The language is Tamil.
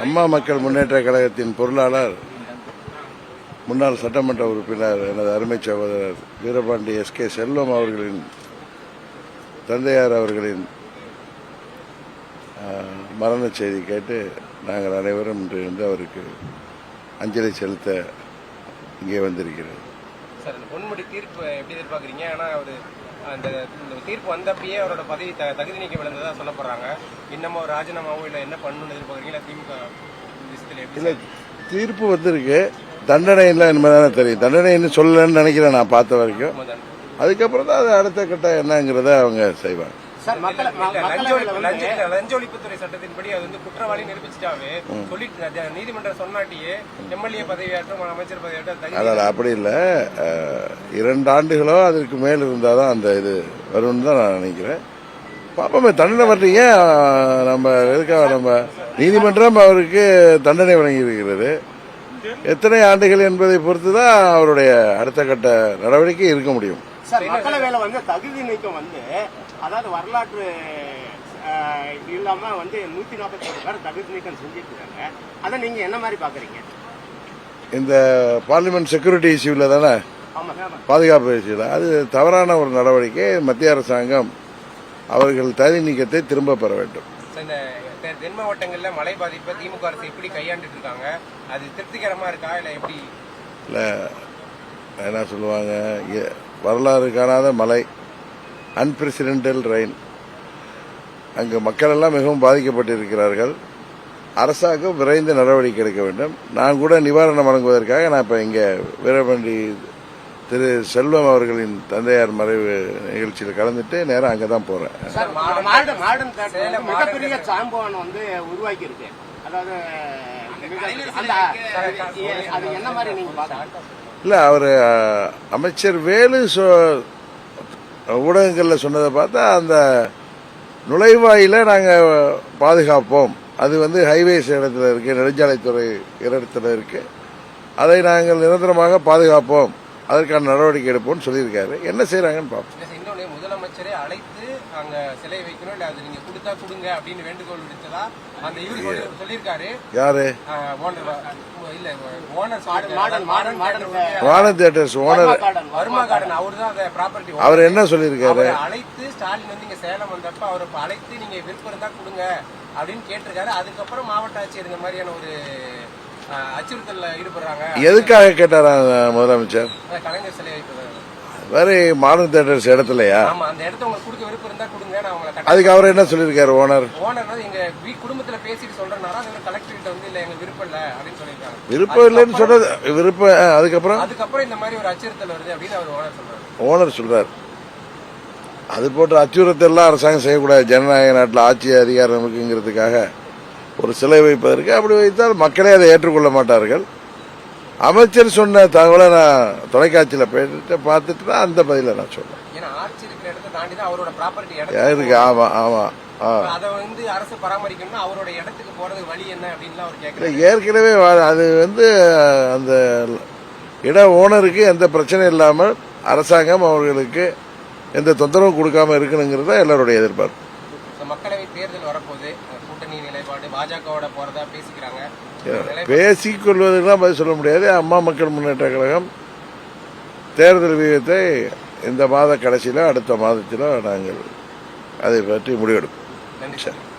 அம்மா மக்கள் முன்னேற்ற கழகத்தின் பொருளாளர் முன்னாள் சட்டமன்ற உறுப்பினர் எனது அருமை சகோதரர் வீரபாண்டி எஸ் கே செல்வம் அவர்களின் தந்தையார் அவர்களின் மரண செய்தி கேட்டு நாங்கள் அனைவரும் இன்று வந்து அவருக்கு அஞ்சலி செலுத்த இங்கே வந்திருக்கிறோம் சார் பொன்முடி தீர்ப்பு எப்படி எதிர்பார்க்குறீங்க? அவர் அந்த தீர்ப்பு வந்தப்பயே அவரோட பதவி த தகுதி நீக்கம் விழுந்ததா சொல்லப்படுறாங்க. இன்னமும் ராஜினாமாவோ இல்லை என்ன பண்ணணும்னு எதிர்பார்க்குறீங்களா? திமுக விஷயத்தில் எப்படி இல்லை தீர்ப்பு வந்திருக்கு. தண்டனை இல்லை என்பதானே தெரியும். தண்டனை இன்னும் சொல்லலன்னு நினைக்கிறேன் நான் பார்த்த வரைக்கும். அதுக்கப்புறம் தான் அது அடுத்த கட்டம் என்னங்கிறத அவங்க செய்வாங்க. லஞ்ச ஒழிப்புத்துறை சட்டத்தின்படி அது வந்து குற்றவாளி நிரூபிச்சிட்டாவே நீதிமன்றம் சொன்னாட்டியே எம்எல்ஏ அமைச்சர் அப்படி இல்லை. இரண்டு ஆண்டுகளோ அதற்கு மேல் இருந்தால் தான் அந்த இது வரும்னு தான் நான் நினைக்கிறேன். பாப்போமே தண்டனை அஹ், நம்ம எதுக்காக நம்ம நீதிமன்றம் அவருக்கு தண்டனை வழங்கியிருக்கிறது? எத்தனை ஆண்டுகள் என்பதை பொறுத்து தான் அவருடைய அடுத்த கட்ட நடவடிக்கை இருக்க முடியும். சார் மக்களவையில வந்து தகுதி நீக்கம் வந்து அதாவது வரலாற்று இல்லாம வந்து நூத்தி நாற்பத்தி ஒரு பேர் தகுதி நீக்கம் செஞ்சுட்டு இருக்காங்க அதை நீங்க என்ன மாதிரி பாக்குறீங்க இந்த பார்லிமெண்ட் செக்யூரிட்டி இஷ்யூவில் தானே? ஆமா பாதுகாப்பு இஷ்யூவில் அது தவறான ஒரு நடவடிக்கை. மத்திய அரசாங்கம் அவர்கள் தகுதி நீக்கத்தை திரும்ப பெற வேண்டும். தென் மாவட்டங்கள்ல மழை பாதிப்பை திமுக அரசு எப்படி கையாண்டுட்டு இருக்காங்க? அது திருப்திகரமா இருக்கா? இல்ல எப்படி? இல்லை என்ன சொல்லுவாங்க? வரலாறு காணாத மழை அன்பிரசிடென்டல் ரெயின் அங்கு மக்கள் எல்லாம் மிகவும் பாதிக்கப்பட்டிருக்கிறார்கள். அரசாங்கம் விரைந்து நடவடிக்கை எடுக்க வேண்டும். நான் கூட நிவாரணம் வழங்குவதற்காக நான் இப்போ இங்கே வீரபாண்டி திரு செல்வம் அவர்களின் தந்தையார் மறைவு நிகழ்ச்சியில் கலந்துட்டு நேரம் அங்கே தான் போகிறேன் மிகப்பெரிய சாம்பவன் வந்து உருவாக்கி இருக்கு. அதாவது அது என்ன மாதிரி நீங்க இல்லை அவர் அமைச்சர் வேலு சொ- ஊடகங்களில் சொன்னதை பார்த்தா அந்த நுழைவாயில் நாங்கள் பாதுகாப்போம். அது வந்து ஹைவேஸ் இடத்துல இருக்குது நெடுஞ்சாலைத்துறை இடத்துல இருக்குது அதை நாங்கள் நிரந்தரமாக பாதுகாப்போம். அதற்கான நடவடிக்கை எடுப்போம்னு சொல்லியிருக்காரு. என்ன செய்கிறாங்கன்னு பார்ப்போம். முதலமைச்சரே அழைத்து அங்க சிலை வைக்கணும் இல்ல அது நீங்க கொடுத்தா கொடுங்க அப்படின்னு வேண்டுகோள் விடுத்ததா அந்த இவர் சொல்லி- சொல்லியிருக்காரு. யாரு? ஓனர் இல்ல ஓனர் மாடர்ன் மாடர்ன் மாடர்ன் வானன் தியேட்டர்ஸ் ஓனர் வர்மா கார்டன் அவர் தான் அந்த ப்ராப்பர்ட்டி அவர் என்ன சொல்லியிருக்காரு? அழைத்து ஸ்டாலின் வந்து இங்க சேலம் வந்தப்ப அவரை அழைத்து நீங்க விருப்பம் இருந்தா கொடுங்க அப்படின்னு கேட்டிருக்காரு. அதுக்கப்புறம் மாவட்ட ஆட்சியர் இந்த மாதிரியான ஒரு அஹ், அச்சுறுத்தல்ல ஈடுபடுறாங்க. எதுக்காக கேட்டாரா முதலமைச்சர்? கலைஞர் சிலை வைப்பது. வேற மாடர்ன் தியேட்டர்ஸ் இடத்துலயா? அதுக்கு அவர் என்ன சொல்லியிருக்காரு ஓனர்? விருப்பம் இல்லைன்னு சொன்னது விருப்பம் அதுக்கப்புறம்? அதுக்கப்புறம் இந்த மாதிரி ஒரு அச்சுறுத்தல் வருது அப்படின்னு அவர் ஓனர் சொல்றாரு. ஓனர் சொல்றார். அது போன்ற அச்சுறுத்தல்லாம் அரசாங்கம் செய்யக்கூடாது. ஜனநாயக நாட்டில் ஆட்சி அதிகாரம் இருக்குங்கிறதுக்காக ஒரு சிலை வைப்பதற்கு அப்படி வைத்தால் மக்களே அதை ஏற்றுக்கொள்ள மாட்டார்கள். அமைச்சர் சொன்ன தகவலை நான் தொலைக்காட்சியில் போயிட்டு பார்த்துட்டு தான் அந்த பதிலை நான் சொன்னேன் இருக்கு? இடம் ஆமா ஆமா ஆ. அதை வந்து அரசு பராமரிக்கணும்னா அவரோட இடத்துக்கு போறது வழி என்ன அப்படின்னு அவர் இல்லை, கேட்கறாரு ஏற்கனவே வா- அது வந்து அந்த இட ஓனருக்கு எந்த பிரச்சனையும் இல்லாமல் அரசாங்கம் அவர்களுக்கு எந்த தொந்தரவும் கொடுக்காம இருக்கணுங்கிறது எல்லாருடைய எதிர்பார்ப்பு. மக்களவை தேர்தல் வரப்போகுது. கூட்டணி நிலைப்பாடு பாஜகவோட போறதா பேசிக்கிறாங்க. பதில் சொல்ல முடியாது. அம்மா மக்கள் முன்னேற்ற கழகம் தேர்தல் விகிதத்தை இந்த மாத கடைசியில அடுத்த மாதத்திலோ நாங்கள் அதை பற்றி முடிவெடுப்போம். நன்றி. சார்.